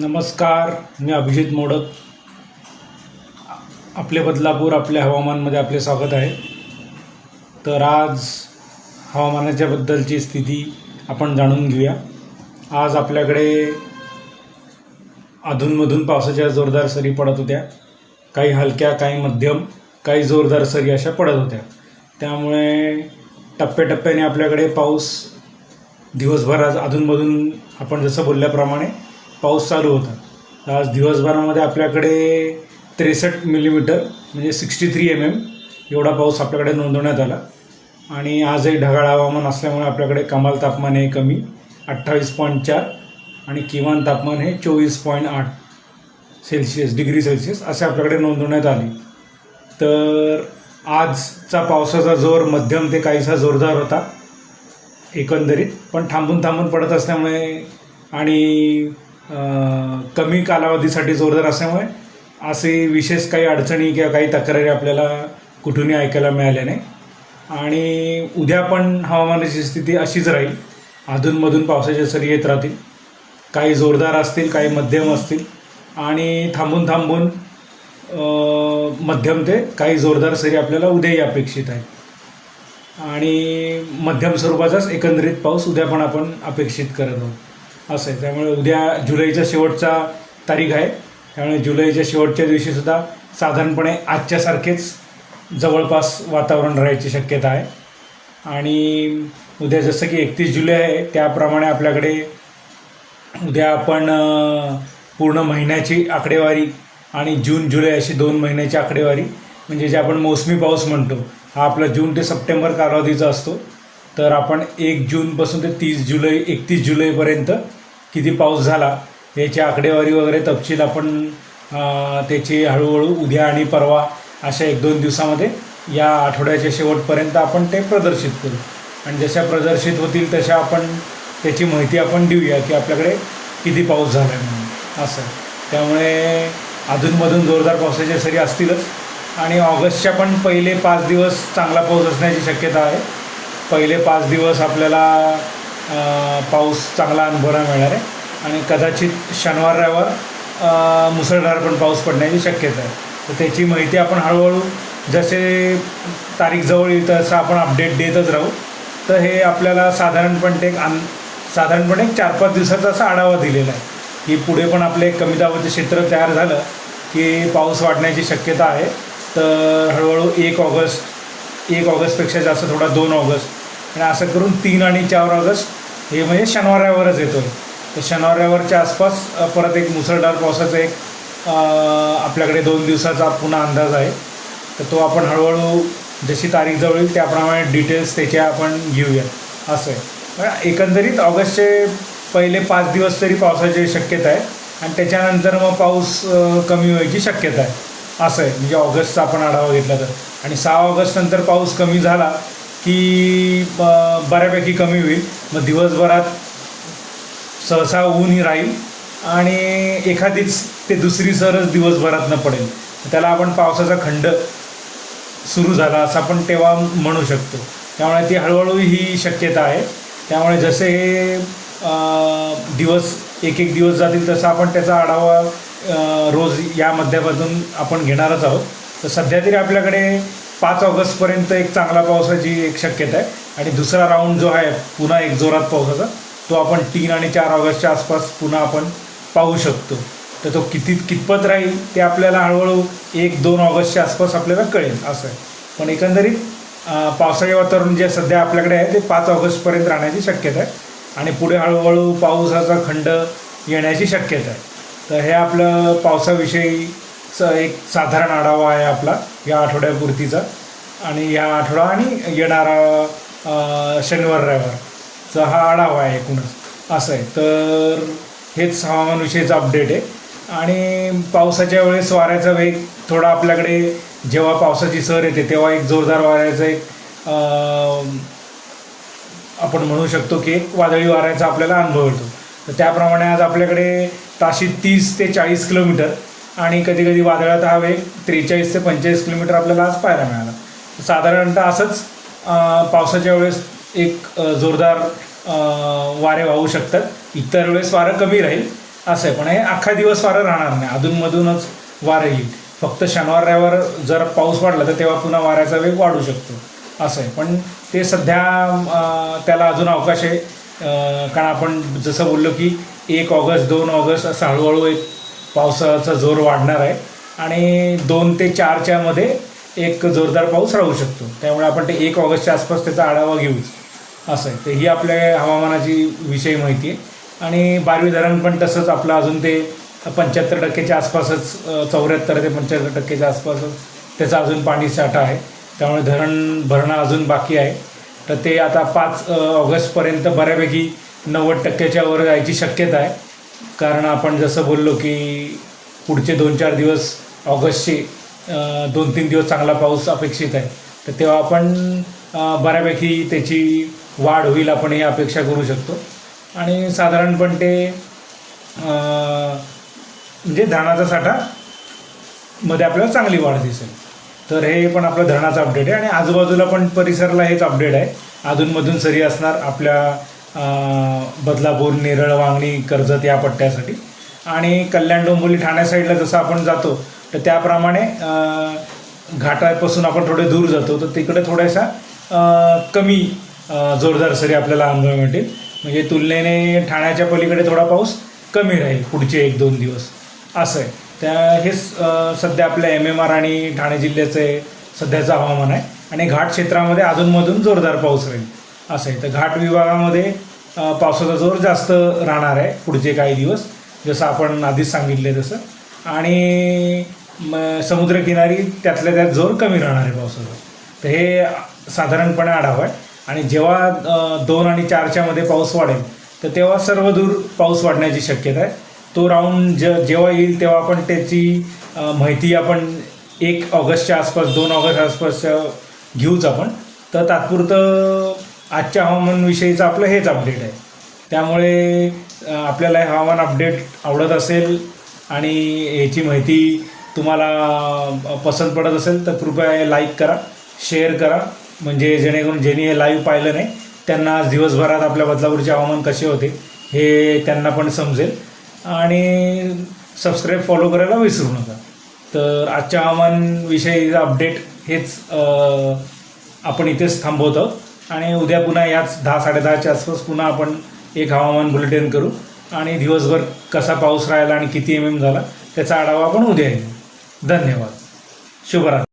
नमस्कार मी अभिजित मोडक. आपले बदलापूर आपल्या हवामानमध्ये आपले स्वागत आहे. तर आज हवामानाच्या बद्दलची स्थिती आपण जाणून घेऊया. आज आपल्याकडे अधूनमधून पावसाच्या जोरदार सरी पडत होत्या. काही हलक्या काही मध्यम काही जोरदार सरी अशा पडत होत्या. त्यामुळे टप्प्याटप्प्याने आपल्याकडे पाऊस दिवसभर आज अधूनमधून आपण जसं बोलल्याप्रमाणे पाऊस चालू होता. आज दिवसभरामध्ये आपल्याकडे त्रेसष्ट मिलीमीटर म्हणजे सिक्स्टी थ्री एम एम एवढा पाऊस आपल्याकडे नोंदवण्यात आला. आणि आजही ढगाळ हवामान असल्यामुळे आपल्याकडे कमाल तापमान हे कमी अठ्ठावीस पॉईंट चार आणि किमान तापमान हे चोवीस पॉईंट आठ सेल्सिअस डिग्री सेल्सिअस असे आपल्याकडे नोंदवण्यात आले. तर आजचा पावसाचा जोर मध्यम ते काहीसा जोरदार होता एकंदरीत. पण थांबून थांबून पडत असल्यामुळे आणि कमी कालावधीसाठी जोरदार असल्यामुळे असे विशेष काही अडचणी किंवा काही तक्रारी आपल्याला कुठूनही ऐकायला मिळाल्या नाही. आणि उद्या पण हवामानाची स्थिती अशीच राहील. अधूनमधून पावसाच्या सरी येत राहतील. काही जोरदार असतील काही मध्यम असतील. आणि थांबून थांबून मध्यम ते काही जोरदार सरी आपल्याला उद्याही अपेक्षित आहे आणि मध्यम स्वरूपाचाच एकंदरीत पाऊस उद्या पण आपण अपेक्षित करत आहोत. असं आहे. त्यामुळे उद्या जुलैचा शेवटचा तारीख आहे. त्यामुळे जुलैच्या शेवटच्या दिवशीसुद्धा साधारणपणे आजच्यासारखेच जवळपास वातावरण राहायची शक्यता आहे. आणि उद्या जसं की एकतीस जुलै आहे त्याप्रमाणे आपल्याकडे उद्या आपण पूर्ण महिन्याची आकडेवारी आणि जून जुलै अशी दोन महिन्याची आकडेवारी म्हणजे जे आपण मोसमी पाऊस म्हणतो हा आपला जून ते सप्टेंबर कालावधीचा असतो. तर आपण एक जूनपासून ते तीस जुलै एकतीस जुलैपर्यंत किती पाऊस झाला याची आकडेवारी वगैरे तपशील आपण त्याची हळूहळू उद्या आणि परवा अशा एक दोन दिवसामध्ये या आठवड्याच्या शेवटपर्यंत आपण ते प्रदर्शित करू. आणि जशा प्रदर्शित होतील तशा आपण त्याची माहिती आपण देऊया की आपल्याकडे किती पाऊस झाला आहे म्हणून. असं. त्यामुळे अधूनमधून जोरदार पावसाच्या सरी असतीलच. आणि ऑगस्टच्या पण पहिले पाच दिवस चांगला पाऊस असण्याची शक्यता आहे. पहिले पाच दिवस आपल्याला पाऊस चांगला अनुभवायला मिळणार आहे. आणि कदाचित शनिवार रविवार मुसळधार पण पाऊस पडण्याची शक्यता आहे. तर त्याची माहिती आपण हळूहळू जसे तारीख जवळ येईल तसं आपण अपडेट देतच राहू. तर हे आपल्याला साधारणपणे एक आन साधारणपणे एक चार पाच दिवसाचा असा आढावा दिलेला आहे. की पुढे पण आपले कमी दाबाचं क्षेत्र तयार झालं की पाऊस वाढण्याची शक्यता आहे. तर हळूहळू एक ऑगस्ट एक ऑगस्टपेक्षा जास्त थोडा दोन ऑगस्ट असं करून तीन आणि चार ऑगस्ट हे म्हणजे शनिवारावरच येतो तर शनिवारावरच्या आसपास परत एक मुसळधार पावसाचा एक आपल्याकडे दोन दिवसाचा पुन्हा अंदाज आहे. तर तो आपण हळूहळू जशी तारीख जवळ येईल त्याप्रमाणे डिटेल्स त्याचे आपण घेऊया. असं आहे. पण एकंदरीत ऑगस्टचे पहिले पाच दिवस तरी पावसाची शक्यता आहे आणि त्याच्यानंतर मग पाऊस कमी व्हायची शक्यता आहे. असं आहे. म्हणजे ऑगस्टचा आपण आढावा घेतला तर. आणि सहा ऑगस्ट नंतर पाऊस कमी झाला की बऱ्यापैकी कमी होईल. मग दिवसभरात सहसा ऊनही राहील आणि एखादीच ते दुसरी सरच दिवसभरात न पडेल. त्याला आपण पावसाचा खंड सुरू झाला असं आपण तेव्हा म्हणू शकतो. त्यामुळे ती हळूहळू ही शक्यता आहे. त्यामुळे जसे हे दिवस एक एक दिवस जातील तसं आपण त्याचा आढावा रोज या माध्यमातून आपण घेणारच आहोत. तर सध्या तरी आपल्याकडे पाच ऑगस्टपर्यंत एक चांगला पावसाची एक शक्यता आहे. आणि दुसरा राऊंड जो आहे पुन्हा एक जोरात पावसाचा तो आपण तीन आणि चार ऑगस्टच्या आसपास पुन्हा आपण पाहू शकतो. तर तो किती कितपत राहील ते आपल्याला हळूहळू एक दोन ऑगस्टच्या आसपास आपल्याला कळेल असं आहे. पण एकंदरीत पावसाळी वातावरण जे सध्या आपल्याकडे आहे ते पाच ऑगस्टपर्यंत राहण्याची शक्यता आहे. आणि पुढे हळूहळू पावसाचा खंड येण्याची शक्यता आहे. तर हे आपलं पावसाविषयी चा एक साधारण आढावा आहे आपला या आठवड्यापुरतीचा. आणि या आठवडा आणि येणारा शनिवार रविवारचा हा आढावा आहे एकूणच. असं आहे. तर हेच हवामानविषयीचं अपडेट आहे. आणि पावसाच्या वेळेस वाऱ्याचा वेग थोडा आपल्याकडे जेव्हा पावसाची सर येते तेव्हा एक जोरदार वाऱ्याचा एक आपण म्हणू शकतो की एक वादळी वाऱ्याचा आपल्याला अनुभव येतो. तर त्याप्रमाणे आज आपल्याकडे ताशी तीस ते चाळीस किलोमीटर आणि कधी कधी वादळात हा वेग त्रेचाळीस ते पंचेचाळीस किलोमीटर आपल्याला आज पाहायला मिळाला. साधारणतः असंच पावसाच्या वेळेस एक जोरदार वारे वाहू शकतात. इतर वेळेस वारं कमी राहील असं आहे. पण हे अख्खा दिवस वारं राहणार नाही. अधूनमधूनच वारं येईल. फक्त शनिवार रविवार जर पाऊस वाढला तर तेव्हा पुन्हा वाऱ्याचा वेग वाढू शकतो. असं आहे. पण ते सध्या त्याला अजून अवकाश आहे. कारण आपण जसं बोललो की एक ऑगस्ट दोन ऑगस्ट असं हळूहळू एक पावसाचा जोर वाढणार आहे आणि दोन ते चारच्यामध्ये एक जोरदार पाऊस राहू शकतो. त्यामुळे आपण ते एक ऑगस्टच्या आसपास त्याचा आढावा घेऊच. असं आहे. तर ही आपल्या हवामानाची विषयी माहिती आहे. आणि बारवी धरण पण तसंच आपलं अजून ते पंच्याहत्तर टक्क्याच्या आसपासच चौऱ्याहत्तर ते पंच्याहत्तर टक्क्याच्या आसपासच त्याचा अजून पाणी साठा आहे. त्यामुळे धरण भरणं अजून बाकी आहे. तर ते आता पाच ऑगस्टपर्यंत बऱ्यापैकी नव्वद टक्क्याच्या वर जायची शक्यता आहे. कारण आपण जसं बोललो की पुढचे दोन चार दिवस ऑगस्टचे दोन तीन दिवस चांगला पाऊस अपेक्षित आहे. तर तेव्हा आपण बऱ्यापैकी त्याची वाढ होईल आपण ही अपेक्षा करू शकतो. आणि साधारणपण ते म्हणजे धानाचा साठा मध्ये आपल्याला चांगली वाढ दिसेल. तर हे पण आपलं धरणाचं अपडेट आहे. आणि आजूबाजूला पण परिसरला हेच अपडेट आहे. अधूनमधून सरी असणार आपल्या बदलापूर नेरळ वांगणी कर्जत या पट्ट्यासाठी. आणि कल्याण डोंबिवली ठाण्या साईडला जसं आपण जातो तर त्याप्रमाणे घाटापासून आपण थोडे दूर जातो तर तिकडे थोड्याशा कमी जोरदार सरी आपल्याला अनुभव मिळतील. म्हणजे तुलनेने ठाण्याच्या पलीकडे थोडा पाऊस कमी राहील पुढचे एक दोन दिवस. असं आहे. त्या हेच सध्या आपल्या एम एम आर आणि ठाणे जिल्ह्याचे सध्याचं हवामान आहे. आणि घाट क्षेत्रामध्ये अधूनमधून जोरदार पाऊस राहील. असं आहे. तर घाट विभागामध्ये पावसाचा जोर जास्त राहणार आहे पुढचे काही दिवस जसं आपण आधीच सांगितले तसं. आणि म समुद्रकिनारी त्यातल्या त्यात जोर कमी राहणार आहे पावसाचा. तर हे साधारणपणे आढावा आहे. आणि जेव्हा दोन आणि चारच्या मध्ये पाऊस वाढेल तर तेव्हा सर्व दूर पाऊस वाढण्याची शक्यता आहे. तो राऊंड ज जेव्हा येईल तेव्हा आपण त्याची माहिती आपण एक ऑगस्टच्या आसपास दोन ऑगस्ट आसपासच्या घेऊच आपण. तर तात्पुरतं आजच्या हवामानविषयीचं आपलं हेच अपडेट आहे. त्यामुळे आपल्याला हे हवामान अपडेट आवडत असेल आणि याची माहिती तुम्हाला पसंत पडत असेल तर कृपया हे लाईक करा शेअर करा. म्हणजे जेणेकरून ज्यांनी हे लाईव्ह पाहिलं नाही त्यांना आज दिवसभरात आपल्या बदलापूरचे हवामान कसे होते हे त्यांना पण समजेल. आणि सबस्क्राईब फॉलो करायला विसरू नका. तर आजच्या हवामानविषयीचं अपडेट हेच आपण इथेच थांबवतो आणि उद्या पुन्हा याच दहा साडेदहाच्या आसपास पुन्हा आपण एक हवामान बुलेटिन करू. आणि दिवसभर कसा पाऊस राहिला आणि किती एम एम झाला त्याचा आढावा आपण उद्या येऊ धन्यवाद. शुभरात्री.